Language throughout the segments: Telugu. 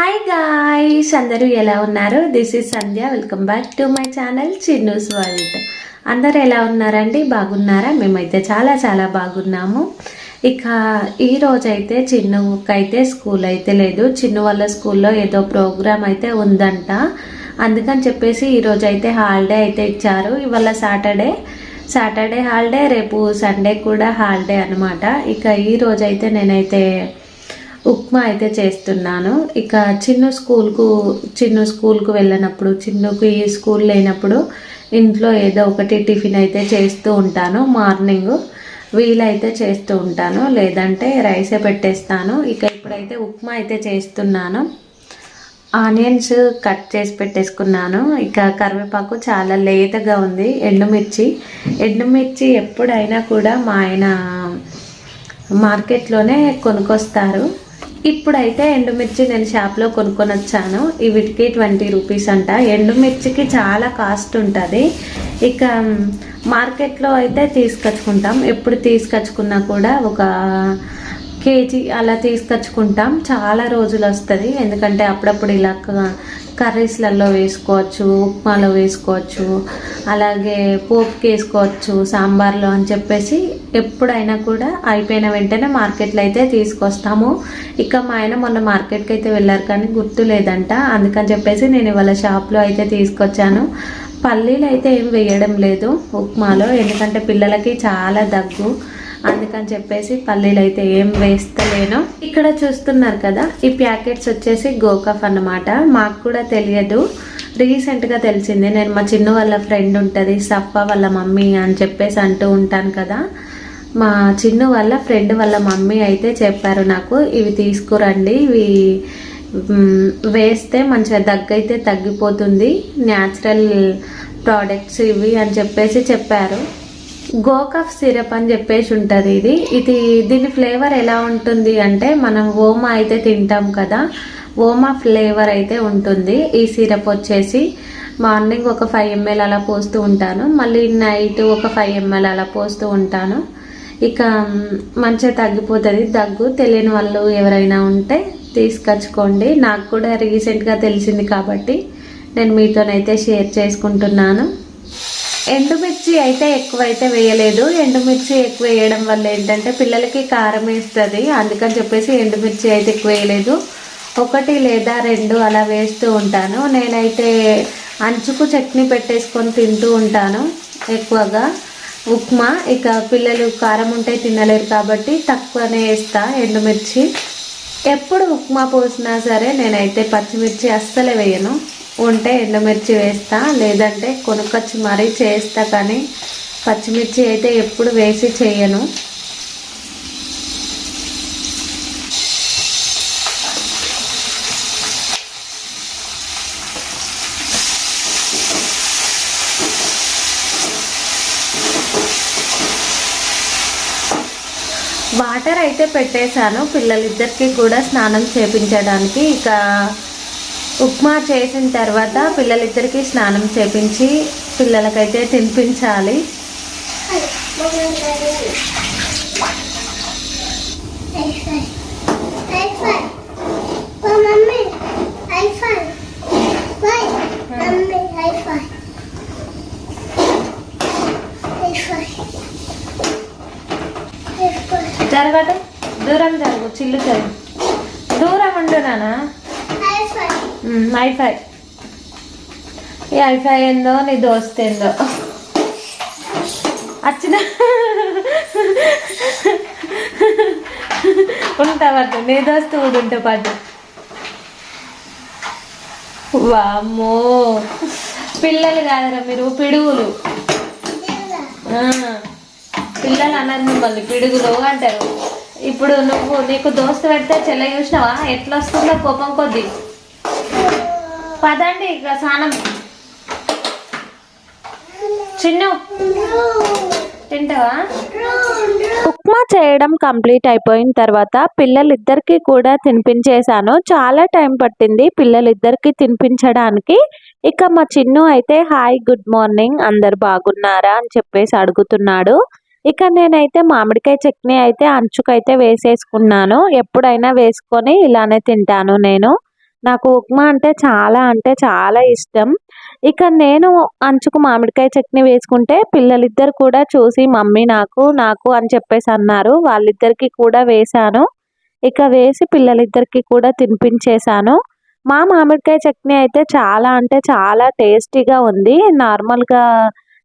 హాయ్ గాయ్స్ అందరూ ఎలా ఉన్నారు? This is Sandhya welcome back to my channel Chinnus world అందరూ ఎలా ఉన్నారండి? బాగున్నారా? మేమైతే చాలా చాలా బాగున్నాము. ఇక ఈ రోజైతే చిన్నుకైతే స్కూల్ అయితే లేదు. చిన్ను వాళ్ళ స్కూల్లో ఏదో ప్రోగ్రామ్ అయితే ఉందంట. అందుకని చెప్పేసి ఈరోజు అయితే హాలిడే అయితే ఇచ్చారు. ఇవాళ సాటర్డే సాటర్డే హాలిడే రేపు సండే కూడా హాలిడే అనమాట ఇక ఈ రోజైతే నేనైతే ఉప్మా అయితే చేస్తున్నాను. ఇక చిన్న స్కూల్కు చిన్న స్కూల్కు వెళ్ళినప్పుడు చిన్నకు ఈ స్కూల్ లేనప్పుడు ఇంట్లో ఏదో ఒకటి టిఫిన్ అయితే చేస్తూ ఉంటాను. మార్నింగ్ వీలైతే చేస్తూ ఉంటాను. లేదంటే రైసే పెట్టేస్తాను. ఇక ఇప్పుడైతే ఉప్మా అయితే చేస్తున్నాను. ఆనియన్స్ కట్ చేసి పెట్టేసుకున్నాను. ఇక కరివేపాకు చాలా లేతగా ఉంది. ఎండుమిర్చి. ఎండుమిర్చి ఎప్పుడైనా కూడా మా ఆయన మార్కెట్లోనే కొనుక్కొస్తారు. ఇప్పుడైతే ఎండుమిర్చి నేను షాప్లో కొనుక్కొని వచ్చాను వీటికి ట్వంటీ రూపీస్ అంట. ఎండుమిర్చికి చాలా కాస్ట్ ఉంటుంది. ఇక మార్కెట్లో అయితే తీసుకొచ్చుకుంటాం. ఎప్పుడు తీసుకొచ్చుకున్నా కూడా ఒక కేజీ అలా తీసుకొచ్చుకుంటాం. చాలా రోజులు వస్తుంది. ఎందుకంటే అప్పుడప్పుడు ఇలా కర్రీస్లలో వేసుకోవచ్చు ఉప్మాలో వేసుకోవచ్చు అలాగే పోపుకి వేసుకోవచ్చు సాంబార్లో అని చెప్పేసి ఎప్పుడైనా కూడా అయిపోయిన వెంటనే మార్కెట్లో అయితే తీసుకొస్తాము. ఇక మా ఆయన మొన్న మార్కెట్కి అయితే వెళ్ళారు కానీ గుర్తు లేదంట. అందుకని చెప్పేసి నేను ఇవాళ షాప్లో అయితే తీసుకొచ్చాను. పల్లీలు అయితే ఏం వేయడం లేదు ఉప్మాలో ఎందుకంటే పిల్లలకి చాలా దగ్గు. అందుకని చెప్పేసి పల్లీలు అయితే ఏం వేస్తలేను. ఇక్కడ చూస్తున్నారు కదా ఈ ప్యాకెట్స్ వచ్చేసి గోకఫ్ అన్నమాట. మాకు కూడా తెలియదు. రీసెంట్గా తెలిసింది నేను మా చిన్న వాళ్ళ ఫ్రెండ్ ఉంటుంది సప్ప వాళ్ళ మమ్మీ అని చెప్పేసి అంటూ ఉంటాను కదా. మా చిన్ను వాళ్ళ ఫ్రెండ్ వాళ్ళ మమ్మీ అయితే చెప్పారు నాకు ఇవి తీసుకురండి ఇవి వేస్తే మంచిగా దగ్గు అయితే తగ్గిపోతుంది న్యాచురల్ ప్రోడక్ట్స్ ఇవి అని చెప్పేసి చెప్పారు. గోకఫ్ సిరప్ అని చెప్పేసి ఉంటుంది ఇది. ఇది దీని ఫ్లేవర్ ఎలా ఉంటుంది అంటే మనం ఓమా అయితే తింటాం కదా ఓమా ఫ్లేవర్ అయితే ఉంటుంది. ఈ సిరప్ వచ్చేసి మార్నింగ్ ఒక ఫైవ్ ఎంఎల్ అలా పోస్తూ ఉంటాను మళ్ళీ నైట్ ఒక ఫైవ్ ఎంఎల్ అలా పోస్తూ ఉంటాను. ఇక మంచిగా తగ్గిపోతుంది. దగ్గు తెలియని వాళ్ళు ఎవరైనా ఉంటే తీసుకొచ్చుకోండి. నాకు కూడా రీసెంట్గా తెలిసింది కాబట్టి నేను మీతోనైతే షేర్ చేసుకుంటున్నాను. ఎండుమిర్చి అయితే ఎక్కువైతే వేయలేదు. ఎండుమిర్చి ఎక్కువ వేయడం వల్ల ఏంటంటే పిల్లలకి కారం వేస్తుంది. అందుకని చెప్పేసి ఎండుమిర్చి అయితే ఎక్కువ వేయలేదు. ఒకటి లేదా రెండు అలా వేస్తూ ఉంటాను. నేనైతే అంచుకు చట్నీ పెట్టేసుకొని తింటూ ఉంటాను ఎక్కువగా. ఉప్మా ఇక పిల్లలు కారం ఉంటే తినలేరు కాబట్టి తక్కువనే వేస్తా ఎండుమిర్చి. ఎప్పుడు ఉప్మా పోసినా సరే నేనైతే పచ్చిమిర్చి అస్సలే వేయను. ఉంటే ఎండుమిర్చి వేస్తా లేదంటే కొనుక్కొచ్చి మరీ చేస్తా కానీ పచ్చిమిర్చి అయితే ఎప్పుడు వేసి చేయను. వాటర్ అయితే పెట్టేశాను పిల్లలిద్దరికి కూడా స్నానం చేపించడానికి. ఇక ఉప్మా చేసిన తర్వాత పిల్లలిద్దరికీ స్నానం చేపించి పిల్లలకైతే తినిపించాలి. ఐఫై ఈ ఐఫై ఏందో నీ దోస్త్ ఏందో వచ్చిన ఉంటా పట్టు నీ దోస్తు కూడా ఉంటే పాటు వామ్మో. పిల్లలు కాదరా మీరు పిడుగులు. ఆ, పిల్లలు అన్నారు మిమ్మల్ని పిడుగులు అంటారు. ఇప్పుడు నువ్వు నీకు దోస్తు పెడితే చెల్ల చూసినావా? ఎట్లా వస్తుందో కోపం కొద్ది. పదండి ఇక స్నానం. చిన్న తింటావా? ఉప్మా చేయడం కంప్లీట్ అయిపోయిన తర్వాత పిల్లలిద్దరికి కూడా తినిపించేశాను. చాలా టైం పట్టింది పిల్లలిద్దరికి తినిపించడానికి. ఇక మా చిన్ను అయితే హాయ్ గుడ్ మార్నింగ్ అందరు బాగున్నారా? అని చెప్పేసి అడుగుతున్నాడు. ఇక నేనైతే మామిడికాయ చట్నీ అయితే అంచుకైతే వేసేసుకున్నాను. ఎప్పుడైనా వేసుకొని ఇలానే తింటాను నేను. నాకు ఉప్మా అంటే చాలా అంటే చాలా ఇష్టం. ఇక నేను అంచుకు మామిడికాయ చట్నీ వేసుకుంటే పిల్లలిద్దరు కూడా చూసి మమ్మీ నాకు నాకు అని చెప్పేసి అన్నారు. వాళ్ళిద్దరికి కూడా వేశాను. ఇక వేసి పిల్లలిద్దరికి కూడా తినిపించేశాను. మా మామిడికాయ చట్నీ అయితే చాలా అంటే చాలా టేస్టీగా ఉంది. నార్మల్గా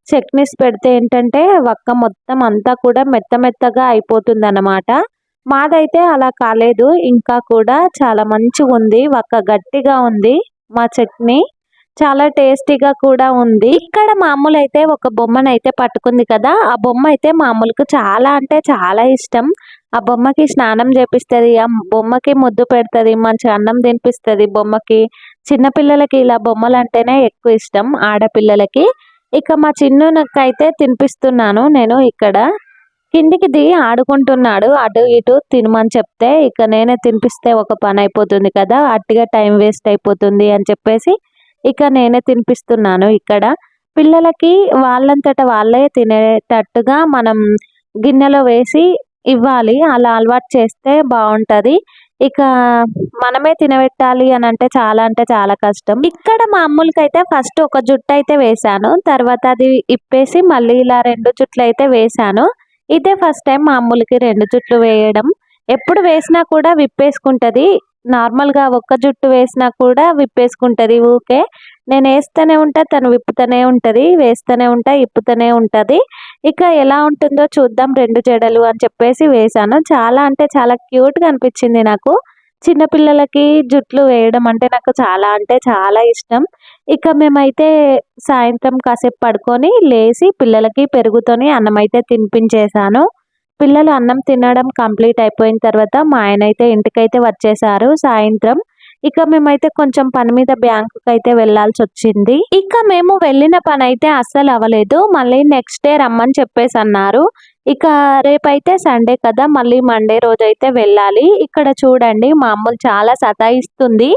చట్నీస్ పెడితే ఏంటంటే వక్క మొత్తం అంతా కూడా మెత్త మెత్తగా అయిపోతుంది అన్నమాట మాదైతే అలా కాలేదు. ఇంకా కూడా చాలా మంచిగా ఉంది. ఒక గట్టిగా ఉంది మా చట్నీ. చాలా టేస్టీగా కూడా ఉంది. ఇక్కడ మామూలు అయితే ఒక బొమ్మను అయితే పట్టుకుంది కదా. ఆ బొమ్మ అయితే మామూలుకు చాలా అంటే చాలా ఇష్టం. ఆ బొమ్మకి స్నానం చేపిస్తుంది. ఆ బొమ్మకి ముద్దు పెడుతుంది. మంచి అన్నం తినిపిస్తుంది బొమ్మకి. చిన్నపిల్లలకి ఇలా బొమ్మలు అంటేనే ఎక్కువ ఇష్టం. ఆడపిల్లలకి. ఇక మా చిన్నునకైతే తినిపిస్తున్నాను నేను ఇక్కడ. కిందికి దిగి ఆడుకుంటున్నాడు. అటు ఇటు తినమని చెప్తే ఇక నేనే తినిపిస్తే ఒక పని అయిపోతుంది కదా అట్టిగా టైం వేస్ట్ అయిపోతుంది అని చెప్పేసి ఇక నేనే తినిపిస్తున్నాను ఇక్కడ. పిల్లలకి వాళ్ళంతట వాళ్ళే తినేటట్టుగా మనం గిన్నెలో వేసి ఇవ్వాలి. అలా అలవాటు చేస్తే బాగుంటుంది. ఇక మనమే తినబెట్టాలి అని అంటే చాలా అంటే చాలా కష్టం. ఇక్కడ మా అయితే ఫస్ట్ ఒక జుట్టు అయితే వేశాను. తర్వాత అది ఇప్పేసి మళ్ళీ ఇలా రెండు జుట్లు అయితే వేశాను. ఇదే ఫస్ట్ టైం మా అమ్ములకి రెండు జుట్లు వేయడం. ఎప్పుడు వేసినా కూడా విప్పేసుకుంటుంది. నార్మల్గా ఒక్క జుట్టు వేసినా కూడా విప్పేసుకుంటుంది ఊకే. నేను వేస్తూనే ఉంటా తను విప్పుతూనే ఉంటుంది వేస్తూనే ఉంటా ఇప్పుతూనే ఉంటుంది. ఇక ఎలా ఉంటుందో చూద్దాం రెండు జడలు అని చెప్పేసి వేశాను. చాలా అంటే చాలా క్యూట్గా అనిపించింది నాకు. చిన్నపిల్లలకి జుట్లు వేయడం అంటే నాకు చాలా అంటే చాలా ఇష్టం. ఇక మేమైతే సాయంత్రం కాసేపు పడుకొని లేచి పిల్లలకి పెరుగుతోని అన్నం అయితే తినిపించేశాను. పిల్లలు అన్నం తినడం కంప్లీట్ అయిపోయిన తర్వాత మా ఆయన అయితే ఇంటికైతే వచ్చేసారు సాయంత్రం. ఇక మేమైతే కొంచెం పని మీద బ్యాంకుకి అయితే వెళ్ళాల్సి వచ్చింది. ఇక మేము వెళ్ళిన పని అయితే అస్సలు అవ్వలేదు. మళ్ళీ నెక్స్ట్ డే రమ్మని చెప్పేసి అన్నారు ఇక రేపైతే సండే కదా మళ్ళీ మండే రోజు అయితే వెళ్ళాలి. ఇక్కడ చూడండి మా అమ్ములు చాలా సతాయిస్తుంది.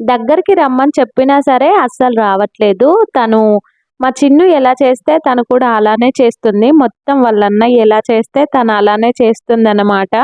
దగ్గరికి రమ్మని చెప్పినా సరే అస్సలు రావట్లేదు. తను మా చిన్ను ఎలా చేస్తే తను కూడా అలానే చేస్తుంది. మొత్తం వాళ్ళన్న ఎలా చేస్తే తను అలానే చేస్తుంది అన్నమాట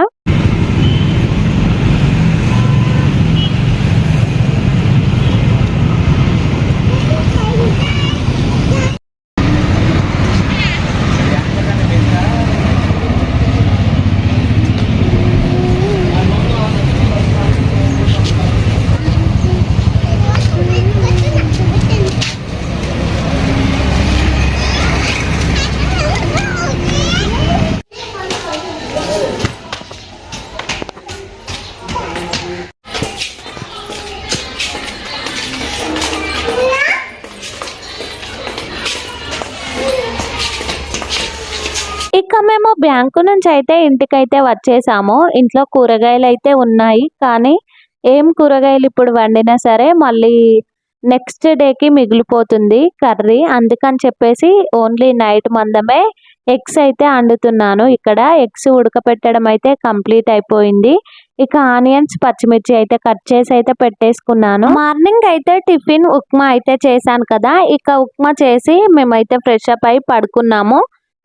మేము బ్యాంకు నుంచి అయితే ఇంటికైతే వచ్చేసాము. ఇంట్లో కూరగాయలు అయితే ఉన్నాయి. కానీ ఏం కూరగాయలు ఇప్పుడు వండినా సరే మళ్ళీ నెక్స్ట్ డేకి మిగిలిపోతుంది కర్రీ. అందుకని చెప్పేసి ఓన్లీ నైట్ మందమే ఎగ్స్ అయితే వండుతున్నాను. ఇక్కడ ఎగ్స్ ఉడకపెట్టడం అయితే కంప్లీట్ అయిపోయింది. ఇక ఆనియన్స్ పచ్చిమిర్చి అయితే కట్ చేసి అయితే పెట్టేసుకున్నాను. మార్నింగ్ అయితే టిఫిన్ ఉప్మా అయితే చేశాను కదా. ఇక ఉప్మా చేసి మేమైతే ఫ్రెష్ అప్ అయి పడుకున్నాము.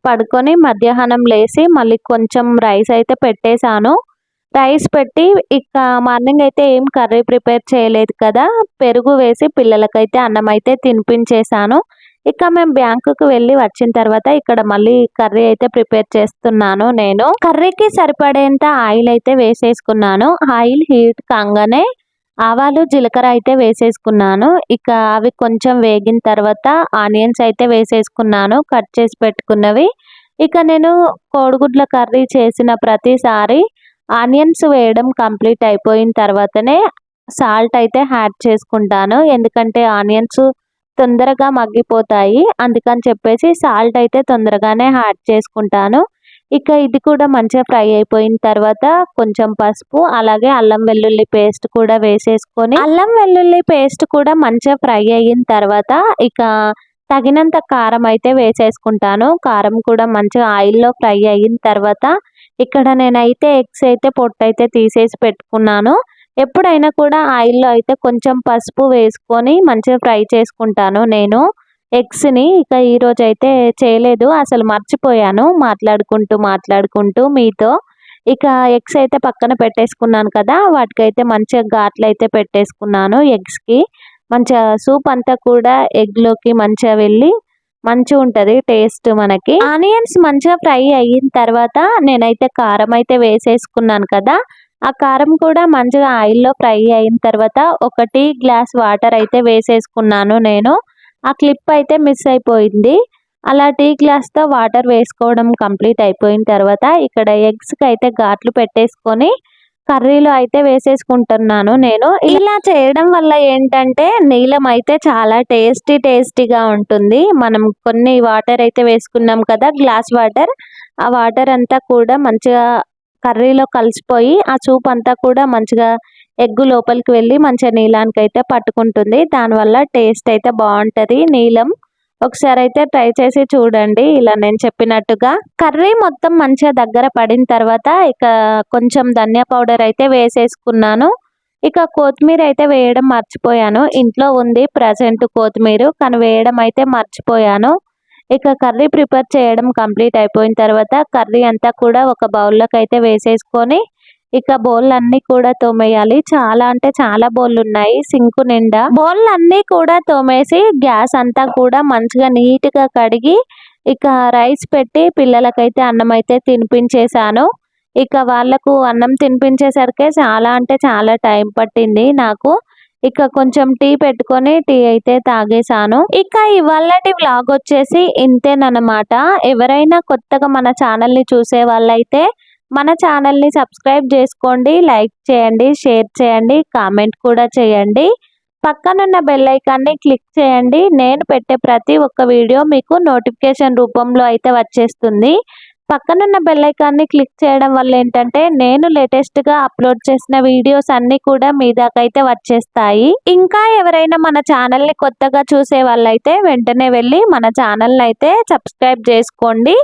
పడుకొని మధ్యాహ్నం లేచి మళ్ళీ కొంచెం రైస్ అయితే పెట్టేశాను. రైస్ పెట్టి ఇక మార్నింగ్ అయితే ఏం కర్రీ ప్రిపేర్ చేయలేదు కదా పెరుగు వేసి పిల్లలకైతే అన్నం అయితే తినిపించేశాను. ఇక మేము బ్యాంకుకు వెళ్ళి వచ్చిన తర్వాత ఇక్కడ మళ్ళీ కర్రీ అయితే ప్రిపేర్ చేస్తున్నాను నేను. కర్రీకి సరిపడేంత ఆయిల్ అయితే వేసేసుకున్నాను. ఆయిల్ హీట్ కాగానే ఆవాలు జీలకర్ర అయితే వేసేసుకున్నాను. ఇక అవి కొంచెం వేగిన తర్వాత ఆనియన్స్ అయితే వేసేసుకున్నాను కట్ చేసి పెట్టుకున్నవి. ఇక నేను కోడిగుడ్ల కర్రీ చేసిన ప్రతిసారి ఆనియన్స్ వేయడం కంప్లీట్ అయిపోయిన తర్వాతనే సాల్ట్ అయితే యాడ్ చేసుకుంటాను. ఎందుకంటే ఆనియన్స్ తొందరగా మగ్గిపోతాయి. అందుకని చెప్పేసి సాల్ట్ అయితే తొందరగానే యాడ్ చేసుకుంటాను. ఇక ఇది కూడా మంచిగా ఫ్రై అయిపోయిన తర్వాత కొంచెం పసుపు అలాగే అల్లం వెల్లుల్లి పేస్ట్ కూడా వేసేసుకొని అల్లం వెల్లుల్లి పేస్ట్ కూడా మంచిగా ఫ్రై అయిన తర్వాత ఇక తగినంత కారం అయితే వేసేసుకుంటాను. కారం కూడా మంచిగా ఆయిల్లో ఫ్రై అయిన తర్వాత ఇక్కడ నేనైతే ఎగ్స్ అయితే పొట్టు అయితే తీసేసి పెట్టుకున్నాను. ఎప్పుడైనా కూడా ఆయిల్లో అయితే కొంచెం పసుపు వేసుకొని మంచిగా ఫ్రై చేసుకుంటాను నేను. ఎగ్స్ని ఇక ఈరోజు అయితే చేయలేదు. అసలు మర్చిపోయాను. మాట్లాడుకుంటూ మాట్లాడుకుంటూ మీతో. ఇక ఎగ్స్ అయితే పక్కన పెట్టేసుకున్నాను కదా. వాటికైతే మంచిగా ఘాట్లు అయితే పెట్టేసుకున్నాను ఎగ్స్కి. మంచిగా సూప్ అంతా కూడా ఎగ్లోకి మంచిగా వెళ్ళి మంచిగా ఉంటుంది టేస్ట్ మనకి. ఆనియన్స్ మంచిగా ఫ్రై అయిన తర్వాత నేనైతే కారం అయితే వేసేసుకున్నాను కదా. ఆ కారం కూడా మంచిగా ఆయిల్లో ఫ్రై అయిన తర్వాత ఒకటి గ్లాస్ వాటర్ అయితే వేసేసుకున్నాను నేను. ఆ క్లిప్ అయితే మిస్ అయిపోయింది. అలా టీ గ్లాస్తో వాటర్ వేసుకోవడం కంప్లీట్ అయిపోయిన తర్వాత ఇక్కడ ఎగ్స్కి అయితే ఘాట్లు పెట్టేసుకొని కర్రీలో అయితే వేసేసుకుంటున్నాను నేను. ఇలా చేయడం వల్ల ఏంటంటే నీలం అయితే చాలా టేస్టీ టేస్టీగా ఉంటుంది. మనం కొన్ని వాటర్ అయితే వేసుకున్నాం కదా గ్లాస్ వాటర్. ఆ వాటర్ అంతా కూడా మంచిగా కర్రీలో కలిసిపోయి ఆ సూప్ అంతా కూడా మంచిగా ఎగ్గు లోపలికి వెళ్ళి మంచిగా నీలానికి అయితే పట్టుకుంటుంది. దానివల్ల టేస్ట్ అయితే బాగుంటుంది. నీలం ఒకసారి అయితే ట్రై చేసి చూడండి. ఇలా నేను చెప్పినట్టుగా కర్రీ మొత్తం మంచిగా దగ్గర పడిన తర్వాత ఇక కొంచెం ధనియా పౌడర్ అయితే వేసేసుకున్నాను. ఇక కొత్తిమీర అయితే వేయడం మర్చిపోయాను. ఇంట్లో ఉంది ప్రజెంట్ కొత్తిమీర కానీ వేయడం అయితే మర్చిపోయాను. ఇక కర్రీ ప్రిపేర్ చేయడం కంప్లీట్ అయిపోయిన తర్వాత కర్రీ అంతా కూడా ఒక బౌల్లోకి అయితే వేసేసుకొని ఇక బౌల్ అన్ని కూడా తోమేయాలి. చాలా అంటే చాలా బౌల్ ఉన్నాయి సింక్ నిండా. బౌల్ అన్ని కూడా తోమేసి గ్యాస్ అంతా కూడా మంచిగా నీట్గా కడిగి ఇక రైస్ పెట్టి పిల్లలకైతే అన్నం అయితే తినిపించేశాను. ఇక వాళ్ళకు అన్నం తినిపించేసరికి చాలా అంటే చాలా టైం పట్టింది నాకు. ఇక కొంచెం టీ పెట్టుకొని టీ అయితే తాగేశాను. ఇక ఇవాళటి వ్లాగ్ వచ్చేసి ఇంతేనమాట ఎవరైనా కొత్తగా మన ఛానల్ని చూసే వాళ్ళైతే మన ఛానల్ని సబ్స్క్రైబ్ చేసుకోండి లైక్ చేయండి షేర్ చేయండి కామెంట్ కూడా చేయండి. పక్కనున్న బెల్ ఐకాన్ని క్లిక్ చేయండి. నేను పెట్టే ప్రతి ఒక్క వీడియో మీకు నోటిఫికేషన్ రూపంలో అయితే వచ్చేస్తుంది. పక్కనున్న బెల్లైకాన్ని క్లిక్ చేయడం వల్ల ఏంటంటే నేను లేటెస్ట్గా అప్లోడ్ చేసిన వీడియోస్ అన్ని కూడా మీ దాకైతే వచ్చేస్తాయి. ఇంకా ఎవరైనా మన ఛానల్ని కొత్తగా చూసే వాళ్ళైతే వెంటనే వెళ్ళి మన ఛానల్ని అయితే సబ్స్క్రైబ్ చేసుకోండి.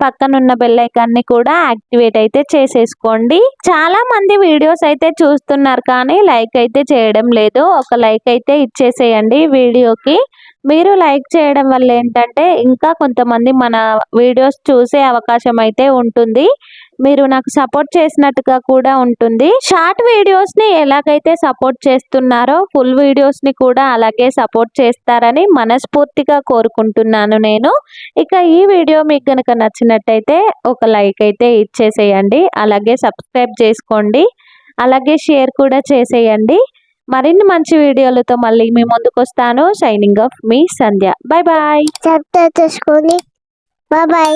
పక్కనున్న బెల్లైకాన్ని కూడా యాక్టివేట్ అయితే చేసేసుకోండి. చాలా మంది వీడియోస్ అయితే చూస్తున్నారు కానీ లైక్ అయితే చేయడం లేదు. ఒక లైక్ అయితే ఇచ్చేసేయండి వీడియోకి. మీరు లైక్ చేయడం వల్ల ఏంటంటే ఇంకా కొంతమంది మన వీడియోస్ చూసే అవకాశం అయితే ఉంటుంది. మీరు నాకు సపోర్ట్ చేసినట్టుగా కూడా ఉంటుంది. షార్ట్ వీడియోస్ని ఎలాగైతే సపోర్ట్ చేస్తున్నారో ఫుల్ వీడియోస్ని కూడా అలాగే సపోర్ట్ చేస్తారని మనస్ఫూర్తిగా కోరుకుంటున్నాను నేను. ఇక ఈ వీడియో మీకు కనుక నచ్చినట్టయితే ఒక లైక్ అయితే ఇచ్చేసేయండి. అలాగే సబ్స్క్రైబ్ చేసుకోండి. అలాగే షేర్ కూడా చేసేయండి. మరిన్ని మంచి వీడియోలతో మళ్ళీ మీ ముందుకు వస్తాను షైనింగ్ ఆఫ్ మీ సంధ్య. బాయ్ బాయ్ సబ్స్క్రైబ్ చేసుకోండి బాయ్ బాయ్